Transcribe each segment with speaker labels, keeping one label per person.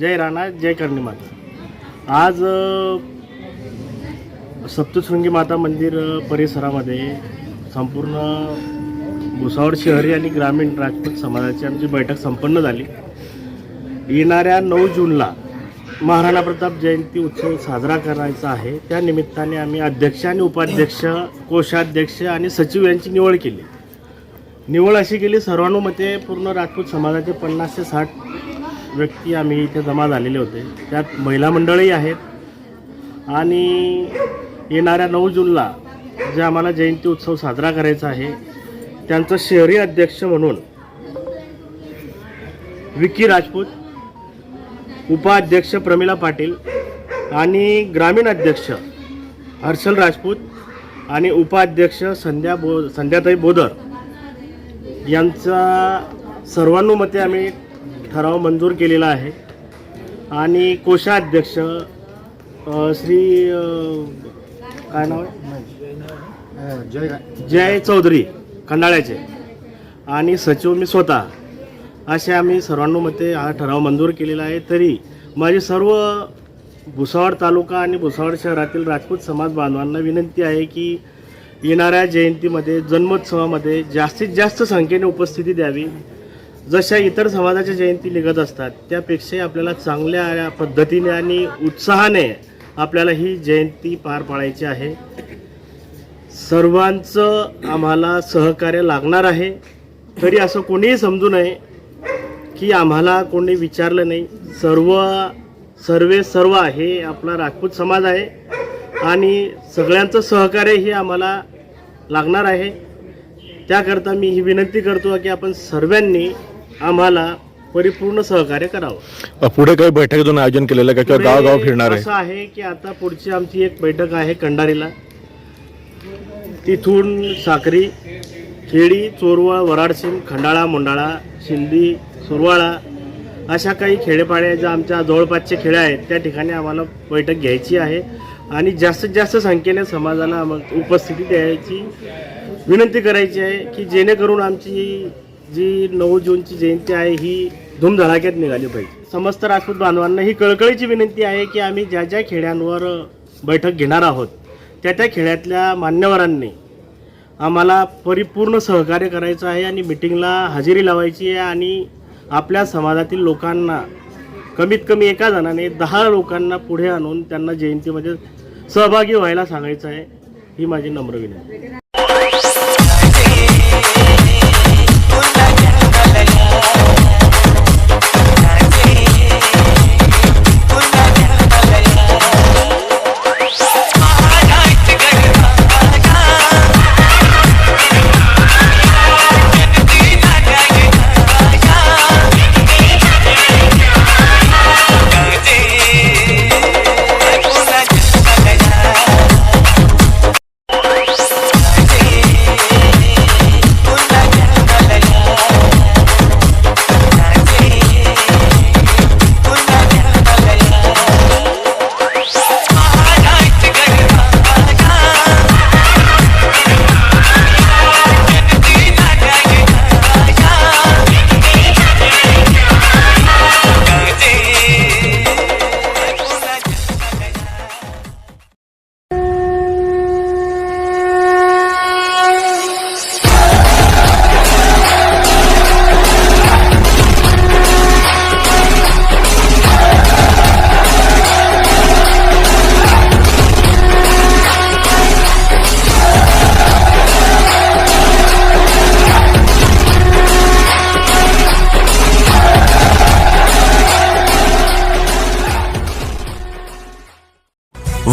Speaker 1: जय राणा जय करणी माता. आज सप्तशृंगी माता मंदिर परिसरामध्ये संपूर्ण भुसावळ शहरी आणि ग्रामीण राजपूत समाजाची आमची बैठक संपन्न झाली. येणाऱ्या नऊ जूनला महाराणा प्रताप जयंती उत्सव साजरा करायचा आहे. त्या निमित्ताने आम्ही अध्यक्ष आणि उपाध्यक्ष कोषाध्यक्ष आणि सचिव यांची निवड केली. निवड अशी केली सर्वानुमते पूर्ण राजपूत समाजाचे पन्नास ते साठ व्यक्ती आम्ही इथे जमा झालेले होते. त्यात महिला मंडळही आहेत. आणि येणाऱ्या नऊ जूनला जे आम्हाला जयंती उत्सव साजरा करायचा आहे त्यांचं शहरी अध्यक्ष म्हणून विकी राजपूत उपाध्यक्ष प्रमिला पाटील आणि ग्रामीण अध्यक्ष हर्षल राजपूत आणि उपाध्यक्ष संध्या बो संध्याताई बोदर यांचा सर्वानुमते आम्ही ठराव मंजूर केलेला आहे. आणि कोषाध्यक्ष श्री काय नाव आहे?
Speaker 2: जय
Speaker 1: जय चौधरी खंडाळ्याचे. आणि सचिव मी स्वतः. असे आम्ही सर्वानुमते हा ठराव मंजूर केलेला आहे. तरी माझी सर्व भुसावळ तालुका आणि भुसावळ शहरातील राजपूत समाज बांधवांना विनंती आहे की येणाऱ्या जयंतीमध्ये जन्मोत्सवामध्ये जास्तीत जास्त संख्येने उपस्थिती द्यावी. जशा इतर समाजाच्या जयंती निघत असतात त्यापेक्षाही आपल्याला चांगल्या पद्धतीने आणि उत्साहाने आपल्याला ही जयंती पार पाडायची आहे. सर्वांचं आम्हाला सहकार्य लागणार आहे. तरी असं कोणीही समजू नये की आम्हाला कोणी विचारलं नाही. सर्व सर्वे सर्व हे आपला राजपूत समाज आहे आणि सगळ्यांचं सहकार्य हे आम्हाला लागणार आहे. त्याकरता मी ही विनंती करतो की आपण सर्वांनी आम्हाला परिपूर्ण सहकार्य करावं.
Speaker 2: पुढे काही बैठकीतून आयोजन केलेलं आहे का किंवा गाव गाव
Speaker 1: पुढे
Speaker 2: फिरणार आहे?
Speaker 1: असं आहे की आता पुढची आमची एक बैठक आहे कंडारीला. तिथून साक्री खेडी चोरवळ वराडसिंग खंडाळा मोंडाळा शिंदी सुरवाळा अशा काही खेडेपाड्या ज्या आमच्या जवळपासचे खेडे आहेत त्या ठिकाणी आम्हाला बैठक घ्यायची आहे. आणि जास्तीत जास्त संख्येने समाजाला उपस्थिती द्यायची. विनंती करायची आहे की जेणेकरून आमची जी नऊ जूनची जयंती आहे ही धूमधडाक्यात निघाली पाहिजे. समस्त राजपूत बांधवांना ही कळकळीची विनंती आहे की आम्ही ज्या ज्या खेड्यांवर बैठक घेणार आहोत त्या त्या खेड्यातल्या मान्यवरांनी आम्हाला परिपूर्ण सहकार्य करायचं आहे आणि मिटिंगला हजेरी लावायची आहे आणि आपल्या समाजातील लोकांना कमीत कमी एका जणाने दहा लोकांना पुढे आणून त्यांना जयंतीमध्ये सहभागी व्हायला सांगायचं आहे ही माझी नम्र विनंती.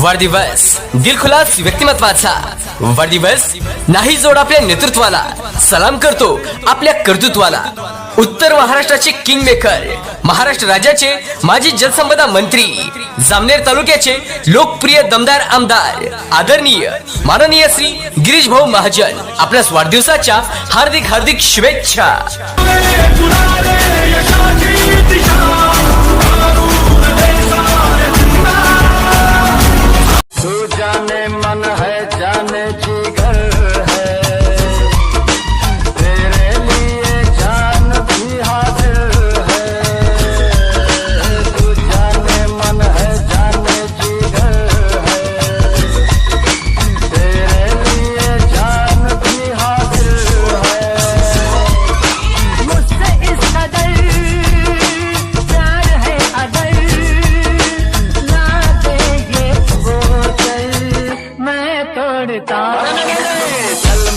Speaker 3: वाढदिवस दिलखुलास व्यक्तिमत्वाचा. वाढदिवस नाही जोड आपल्या नेतृत्वाला. सलाम करतो आपल्या कर्तृत्वाला. उत्तर महाराष्ट्राचे किंग मेकर महाराष्ट्र राज्याचे माजी जलसंपदा मंत्री जामनेर तालुक्याचे लोकप्रिय दमदार आमदार आदरणीय माननीय श्री गिरीश भाऊ महाजन आपल्या वाढदिवसाच्या हार्दिक हार्दिक शुभेच्छा.
Speaker 4: जाने தள்ளும்